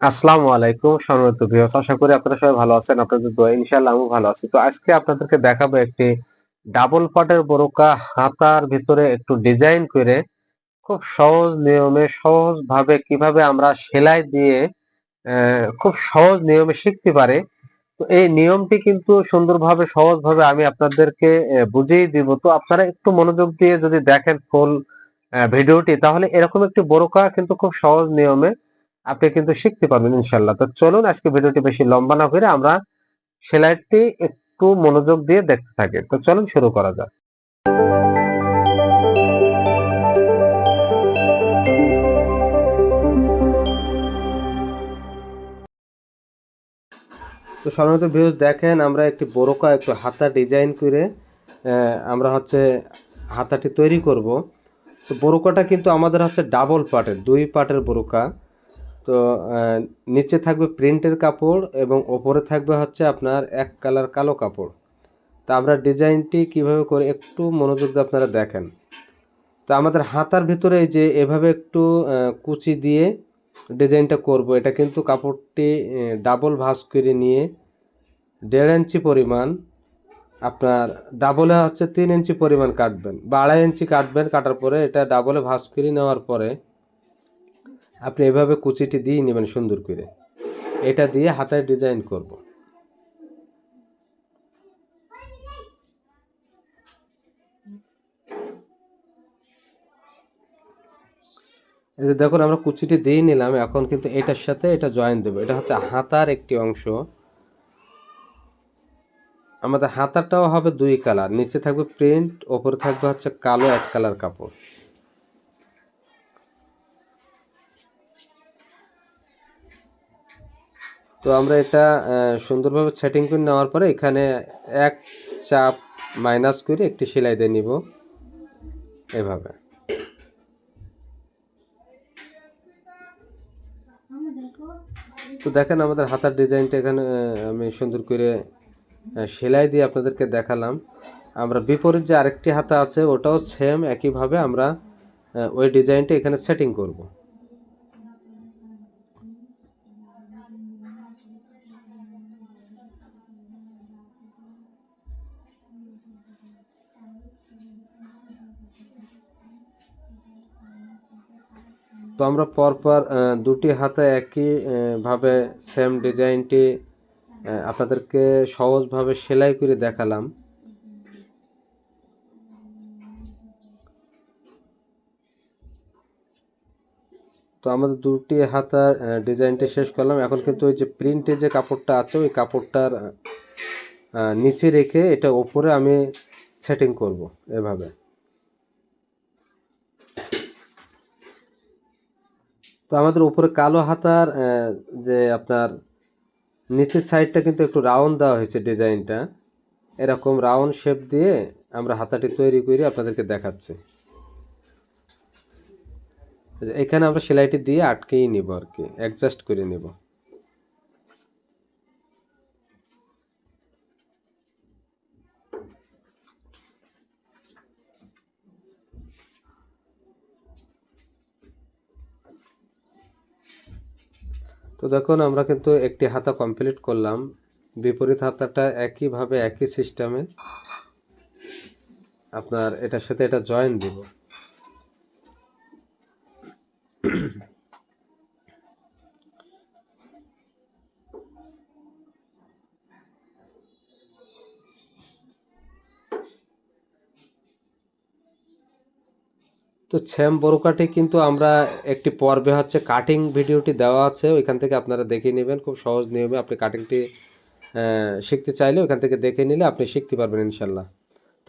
আসসালামু আলাইকুম, সম্মানিত ভিউয়ার্স আশা করি আপনারা সবাই ভালো আছেন, আপনাদের দোয়া ইনশাআল্লাহ আমিও ভালো আছি। তো আজকে আপনাদেরকে দেখাবো একটি ডাবল পাটের বোরকা, হাতার ভিতরে একটু ডিজাইন করে খুব সহজ নিয়মে সহজ ভাবে কীভাবে আমরা সেলাই দিয়ে খুব সহজ নিয়মে শিখতে পারে। তো এই নিয়মটি কিন্তু সুন্দরভাবে, সহজভাবে আমি আপনাদেরকে বুঝিয়ে দিব। তো আপনারা একটু মনোযোগ দিয়ে যদি দেখেন ফুল ভিডিওটি, তাহলে এরকম একটি বোরকা কিন্তু খুব সহজ নিয়মে আপনি কিন্তু শিখতে পারবেন ইনশাল্লাহ তো চলুন আজকে ভিডিওটি বেশি লম্বা না করে আমরা সেলাইটি একটু মনোযোগ দিয়ে দেখতে থাকি। তো চলুন শুরু করা যাক। তো সাধারণত ভিউজ দেখেন আমরা একটি বোরকা, একটু হাতা ডিজাইন করে আমরা হচ্ছে হাতাটি তৈরি করব। তো বোরকাটা কিন্তু আমাদের হচ্ছে ডাবল পার্টের দুই পার্টের বোরকা। তো নিচে থাকবে প্রিন্টের কাপড় এবং ওপরে থাকবে হচ্ছে আপনার এক কালার কালো কাপড়। তো আমরা ডিজাইনটি কীভাবে করে একটু মনোযোগ দিয়ে আপনারা দেখেন। তো আমাদের হাতার ভিতরে যে এভাবে একটু কুচি দিয়ে ডিজাইনটা করব, এটা কিন্তু কাপড়টি ডাবল ভাঁজ করে নিয়ে দেড় ইঞ্চি পরিমাণ আপনার ডাবলে হচ্ছে তিন ইঞ্চি পরিমাণ কাটবেন বা আড়াই ইঞ্চি কাটবেন, কাটার পরে এটা ডাবলে ভাঁজ করে নেওয়ার পরে আপনি এভাবে কুচিটি দিয়ে নেবেন সুন্দর করে। এটা দিয়ে হাতের ডিজাইন করব। এই যে দেখুন, আমরা কুচিটি দিয়ে নিলাম, এখন কিন্তু এটার সাথে এটা জয়েন দেবো। এটা হচ্ছে হাতার একটি অংশ। আমাদের হাতারটাও হবে দুই কালার নিচে থাকবে প্রিন্ট ওপরে থাকবে হচ্ছে কালো এক কালার কাপড়। তো আমরা এটা সুন্দরভাবে সেটিং করে নেওয়ার পরে এখানে এক চাপ মাইনাস করে একটি সেলাই দিয়ে নিব। এভাবে। তো দেখেন আমাদের হাতার ডিজাইনটা এখানে আমি সুন্দর করে সেলাই দিয়ে আপনাদেরকে দেখালাম। আমরা বিপরীত যে আরেকটি হাতা আছে, ওটাও সেম একইভাবে আমরা ওই ডিজাইনটা এখানে সেটিং করব। তো আমরা পরপর দুটি হাতে একই আহ, ভাবে সেম ডিজাইনটি আপনাদেরকে সহজভাবে সেলাই করে দেখালাম। তো আমাদের দুটি হাতার ডিজাইনটি শেষ করলাম। এখন কিন্তু ওই যে প্রিন্টে যে কাপড়টা আছে ওই কাপড়টার নিচে রেখে এটা ওপরে আমি সেটিং করব এভাবে। তো আমাদের উপরে কালো হাতার যে আপনার নিচের সাইডটা কিন্তু একটু রাউন্ড দেওয়া হয়েছে ডিজাইনটা এরকম রাউন্ড শেপ দিয়ে আমরা হাতাটি তৈরি করে, আপনাদেরকে দেখাচ্ছি। এখানে আমরা সেলাইটি দিয়ে আটকেই নিব আর কি অ্যাডজাস্ট করে নিব। দেখুন, আমরা কিন্তু একটি হাতা কমপ্লিট করলাম। বিপরীত হাতাটা একইভাবে একই সিস্টেমে আপনার এটার সাথে এটা জয়েন দিব। তো শ্যাম বড়কাটি কিন্তু আমরা একটি পর্বে হচ্ছে কাটিং ভিডিওটি দেওয়া আছে, ওইখান থেকে আপনারা দেখে নেবেন, খুব সহজ নিয়মে আপনি কাটিংটি শিখতে চাইলে ওইখান থেকে দেখে নিলে আপনি শিখতে পারবেন ইনশাল্লাহ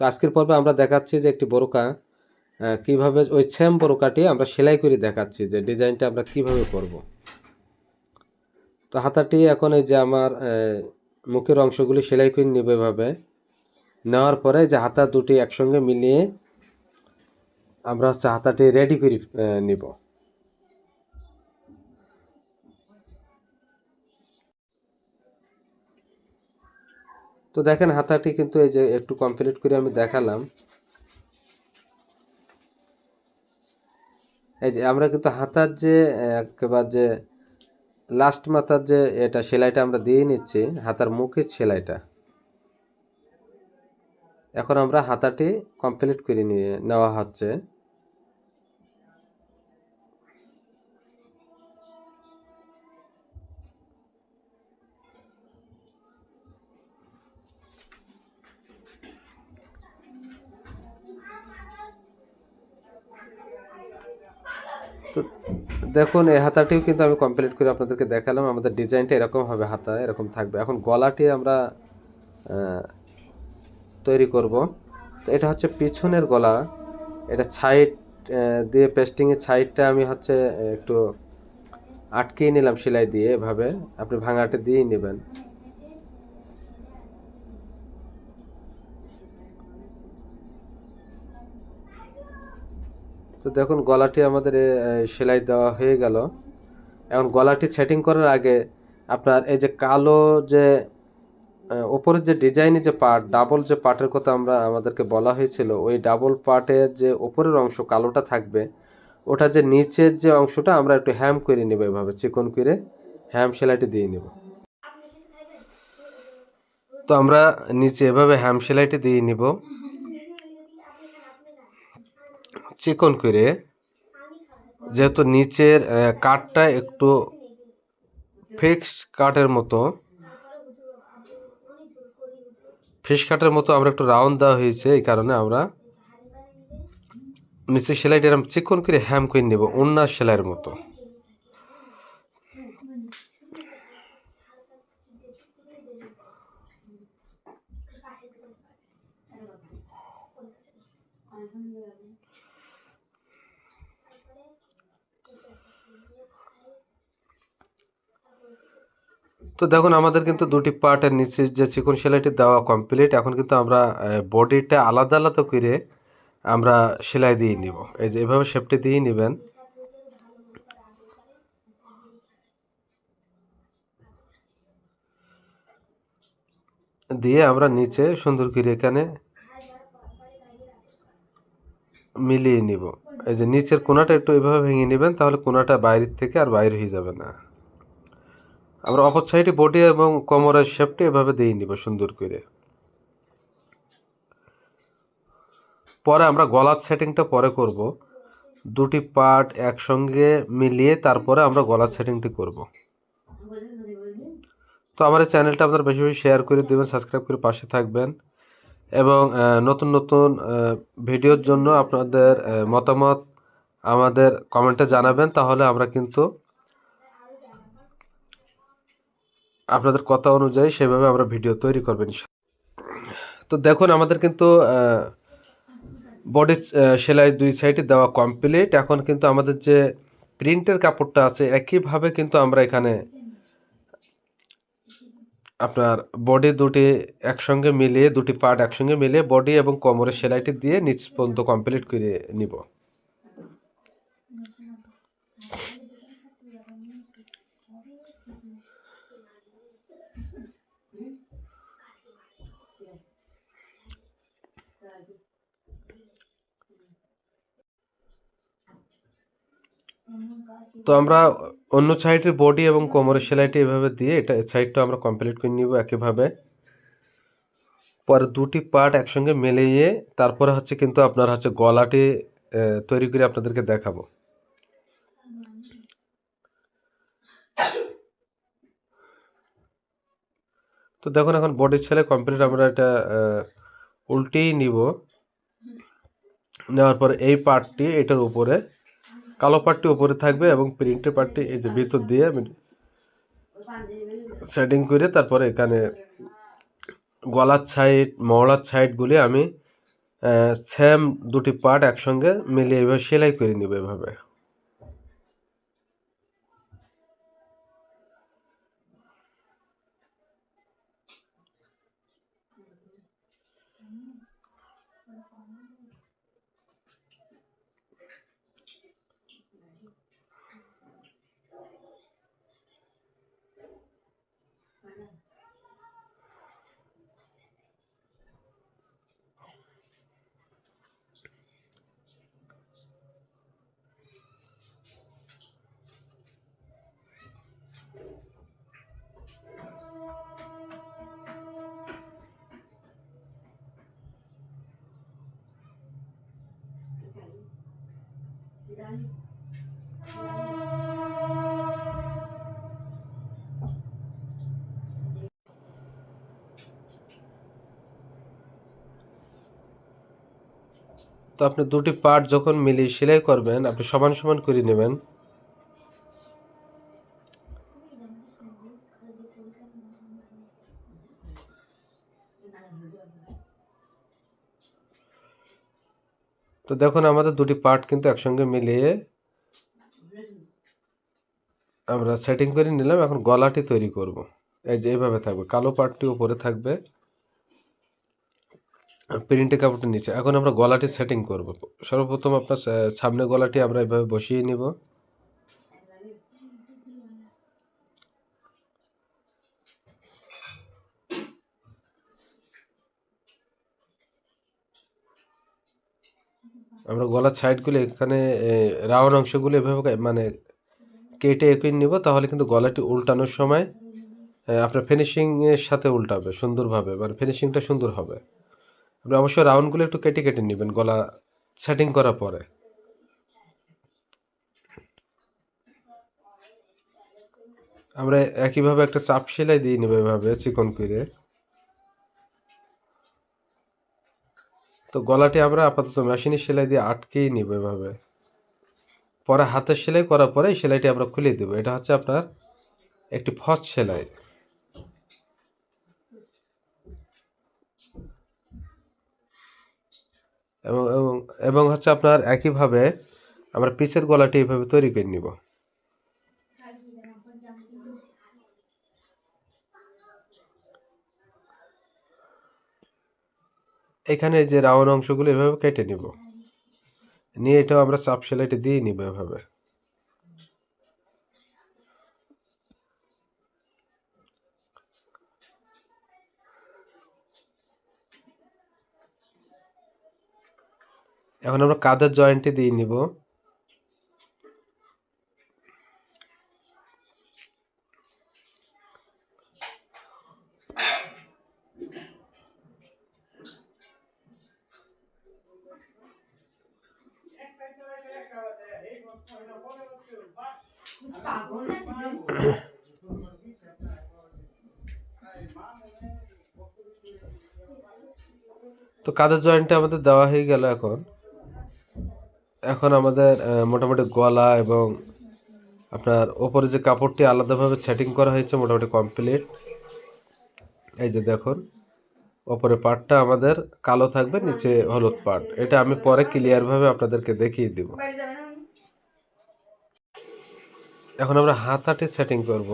তো আজকের পর্বে আমরা দেখাচ্ছি যে একটি বোরকা কীভাবে ওই শ্যাম বোরকাটি আমরা সেলাই করে দেখাচ্ছি যে ডিজাইনটা আমরা কীভাবে করব। তো হাতাটি এখন এই যে আমার মুখের অংশগুলি সেলাই করে নেবে এভাবে। নেওয়ার পরে যে হাতা দুটি একসঙ্গে মিলিয়ে আমরা হচ্ছে হাতাটি রেডি করে নিব। তো দেখেন হাতাটি কিন্তু এই যে একটু কমপ্লিট করে আমি দেখালাম। এই যে আমরা কিন্তু হাতার যে একেবারে যে লাস্ট মাথার যে এটা সেলাইটা আমরা দিয়ে নিচ্ছি, হাতার মুখের সেলাইটা। এখন আমরা হাতাটি কমপ্লিট করে নিয়ে নেওয়া হচ্ছে। দেখুন, এই হাতাটিও কিন্তু আমি কমপ্লিট করে আপনাদেরকে দেখালাম। আমাদের ডিজাইনটা এরকম হবে, হাতা এরকম থাকবে। এখন গলাটি আমরা তৈরি করব। তো এটা হচ্ছে পিছনের গলা। এটা সাইড দিয়ে পেস্টিংয়ের সাইডটা আমি হচ্ছে, একটু আটকিয়ে নিলাম, সেলাই দিয়ে এভাবে। আপনি ভাঙাটা দিয়েই নেবেন। তো দেখুন গলাটি আমাদের সেলাই দেওয়া হয়ে গেল। এখন গলাটি সেটিং করার আগে আপনার এই যে কালো যে আহ, ওপরের যে ডিজাইনের যে পার্ট ডাবল যে পার্টের কথা আমরা আমাদেরকে বলা হয়েছিল ওই ডাবল পার্টের যে ওপরের অংশ কালোটা থাকবে ওটা যে নিচের যে অংশটা আমরা একটু হ্যাম করে নেব এভাবে চিকন করে হ্যাম সেলাইটি দিয়ে নেব। তো আমরা নিচে এভাবে হ্যাম সেলাইটি দিয়ে নিব। চিকন করে, যেহেতু নিচের কাঠটা একটু ফিক্স কাঠের মতো ফিশ কাঠের মতো আমরা একটু রাউন্ড দেওয়া হয়েছে, এই কারণে আমরা নিচের সেলাইটা এরকম চিকন করে হ্যাম করে নেব অন্য সেলাইয়ের মতো। তো দেখুন, আমাদের কিন্তু দুটি পার্টের নিচে যে চিকন সেলাইটি দেওয়া কমপ্লিট এখন কিন্তু আমরা বডিটা আলাদা আলাদা করে আমরা সেলাই দিয়ে নিব। এই যে এভাবে শেপটি দিয়ে নেবেন। দিয়ে আমরা নিচে সুন্দর করে এখানে মিলিয়ে নিব। এই যে নিচের কোনাটা একটু এভাবে ভেঙে নেবেন, তাহলে কোনাটা বাইরের থেকে আর বাইরে হয়ে যাবে না। আমরা অপর সাইডে বডি এবং কোমরের শেপটি এভাবে দিয়ে নিব সুন্দর করে। পরে আমরা গলার সেটিংটা পরে করব। দুটি পার্ট একসঙ্গে মিলিয়ে তারপরে আমরা গলার সেটিংটি করব। তো আমার এই চ্যানেলটা আপনারা বেশি বেশি শেয়ার করে দেবেন সাবস্ক্রাইব করে পাশে থাকবেন এবং নতুন নতুন ভিডিওর জন্য আপনাদের মতামত আমাদের কমেন্টে জানাবেন, তাহলে আমরা কিন্তু আপনাদের কথা অনুযায়ী সেভাবে আমরা ভিডিও তৈরি করবেন তো দেখুন, আমাদের কিন্তু বডি সেলাই দুই সাইডে দেওয়া কমপ্লিট এখন কিন্তু আমাদের যে প্রিন্টের কাপড়টা আছে, একইভাবে কিন্তু আমরা এখানে আপনার বডি দুটি একসঙ্গে মিলিয়ে, দুটি পার্ট একসঙ্গে মিলিয়ে বডি এবং কোমরের সেলাইটি দিয়ে নিচ পর্যন্ত কমপ্লিট করে নিব। তো আমরা অন্য সাইডের বডি এবং কোমরের সেলাইটি এভাবে দিয়ে এটা সাইডটা আমরা কমপ্লিট করে নিব একইভাবে পরে দুটি পার্ট একসঙ্গে মিলিয়ে তারপরে হচ্ছে কিন্তু আপনার হচ্ছে গলাটি তৈরি করে আপনাদেরকে দেখাবো। তো দেখুন এখন বডির সেলাই কমপ্লিট আমরা এটা উল্টেই নিব। নেওয়ার পরে এই পার্টটি এটার উপরে কালো পার্টটি উপরে থাকবে এবং প্রিন্টের পার্টটি এই যে ভিতর দিয়ে আমি সেটিং করে তারপরে এখানে গলার সাইড মহড়ার সাইডগুলি আমি সেম দুটি পার্ট একসঙ্গে মিলিয়ে এভাবে সেলাই করে নিব এভাবে। তো আপনি দুটি পার্ট যখন মিলিয়ে সেলাই করবেন আপনি সমান সমান করে নেবেন। তো দেখুন, আমাদের দুটি পার্ট কিন্তু একসঙ্গে মিলিয়ে আমরা সেটিং করে নিলাম। এখন গলাটি তৈরি করব। এই যে এইভাবে থাকবে। কালো পার্টটি উপরে থাকবে। প্রিন্টে কাপড়টি নিচে। এখন আমরা গলাটি সেটিং করব। সর্বপ্রথম আপনার সামনে গলাটি আমরা এভাবে বসিয়ে নিব। আমরা গলার সাইডগুলো এখানে রাউন্ড অংশগুলো এভাবে মানে কেটে একই নিব, তাহলে কিন্তু গলাটি উল্টানোর সময় আপনার ফিনিশিং এর সাথে উল্টাবে সুন্দরভাবে মানে ফিনিশিংটা সুন্দর হবে। আপনি অবশ্যই রাউন্ডগুলো একটু কেটে কেটে নেবেন গলা সেটিং করার পরে। আমরা একইভাবে একটা চাপ সেলাই দিয়ে নেব এভাবে, চিকন করে। তো গলাটি আমরা আপাতত মেশিনের সেলাই দিয়ে আটকেই নিব এভাবে। পরে হাতের সেলাই করার পরে সেলাইটি আমরা খুলে দেব। এটা হচ্ছে আপনার একটি ফস সেলাই। এবং এবং হচ্ছে আপনার একইভাবে আমরা পিসের গলাটি এইভাবে তৈরি করে নিব। এখানে যে রাউন্ড অংশগুলো এভাবে কেটে নিব। নিয়ে এটাও আমরা চাপ সেলাইটে দিয়ে নিব এভাবে। এখন আমরা কাঁধের জয়েন্টে দিয়ে নিব। তো কাঁধের জয়েন্টটা আমাদের দেওয়া হয়ে গেল এখন? এখন আমাদের মোটামুটি গলা এবং আপনার ওপরে যে কাপড়টি আলাদাভাবে সেটিং করা হয়েছে, মোটামুটি কমপ্লিট এই যে দেখুন, ওপরে পার্টটা আমাদের কালো থাকবে, নিচে হলুদ পার্ট এটা আমি পরে ক্লিয়ারভাবে আপনাদেরকে দেখিয়ে দিব। এখন আমরা হাতাটি সেটিং করব।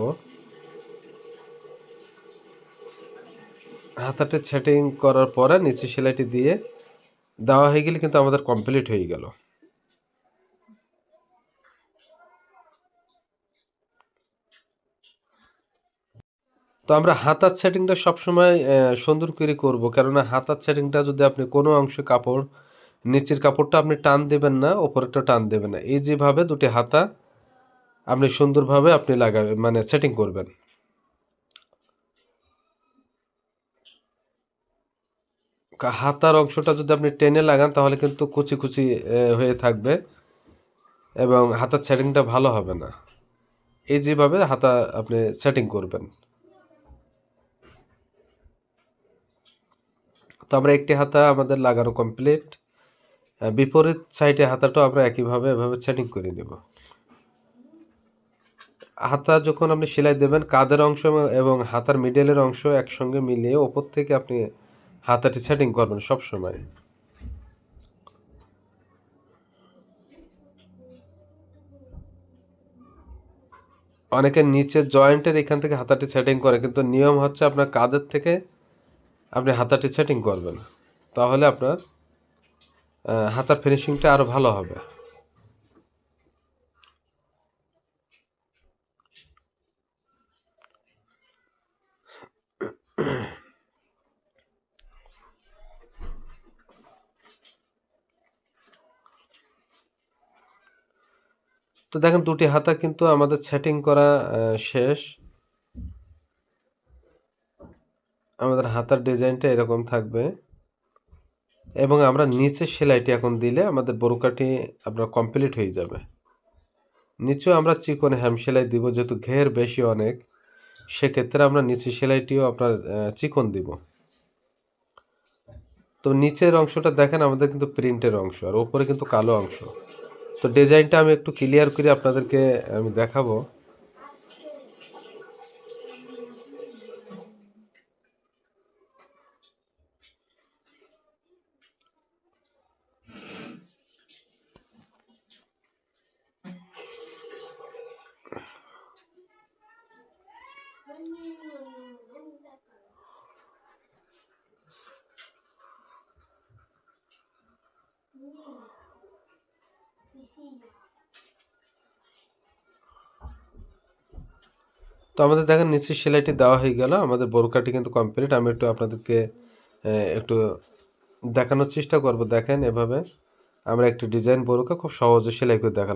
হাতাটি সেটিং করার পরে নিচে সেলাইটি দিয়ে দেওয়া হয়ে গেলে কিন্তু আমাদের কমপ্লিট হয়ে গেল। তো আমরা হাতার সেটিংটা সবসময় সুন্দর করে করব। কেননা হাতার সেটিংটা যদি আপনি কোনো অংশে কাপড়, নিচের কাপড়টা আপনি টান দেবেন না, ওপরেরটা টান দেবেন না। এই যেভাবে দুটি হাতা আপনি সুন্দরভাবে আপনি লাগাবেন মানে সেটিং করবেন। হাতার অংশটা যদি আপনি টেনে লাগান, তাহলে কিন্তু কুচি কুচি হয়ে থাকবে এবং হাতার সেটিংটা ভালো হবে না। এই যেভাবে হাতা আপনি সেটিং করবেন। তো আমরা একটি হাতা আমাদের লাগানো কমপ্লিট বিপরীত সাইডে হাতাটাও আমরা একইভাবে এভাবে সেটিং করে নেব। হাতা যখন আপনি সেলাই দেবেন, কাঁধের অংশ এবং- হাতার মিডলের অংশ একসঙ্গে মিলিয়ে ওপর থেকে আপনি হাতাটি সেটিং করবেন সব সময় অনেকে নিচে জয়েন্টের এখান থেকে হাতাটি সেটিং করে, কিন্তু নিয়ম হচ্ছে আপনার কাঁধের থেকে আপনি হাতাটি সেটিং করবেন। তাহলে আপনার হাতার ফিনিশিংটা আরও ভালো হবে। তো দেখেন দুটি হাতা কিন্তু আমাদের সেটিং করা শেষ। আমাদের হাতার ডিজাইনটা এরকম থাকবে। এবং আমরা নিচে সেলাইটি এখন দিলে আমাদের বোরকাটি আপনার কমপ্লিট হয়ে যাবে। নিচেও আমরা চিকন হ্যাম সেলাই দিব, যেহেতু ঘের বেশি অনেক, সেক্ষেত্রে আমরা নিচে সেলাইটিও আপনার চিকন দিব। তো নিচের অংশটা দেখেন আমাদের কিন্তু প্রিন্টের অংশ, আর ওপরে কিন্তু কালো অংশ। তো ডিজাইনটা আমি একটু ক্লিয়ার করে আপনাদেরকে আমি দেখাবো। তো আমাদের দেখেন নিচে সেলাইটি দেওয়া হয়ে গেল। আমাদের বোরকাটি কিন্তু কমপ্লিট আমি একটু আপনাদেরকে একটু দেখানোর চেষ্টা করব। দেখেন এভাবে আমরা একটি ডিজাইন বোরকা খুব সহজে সেলাই করে দেখালাম।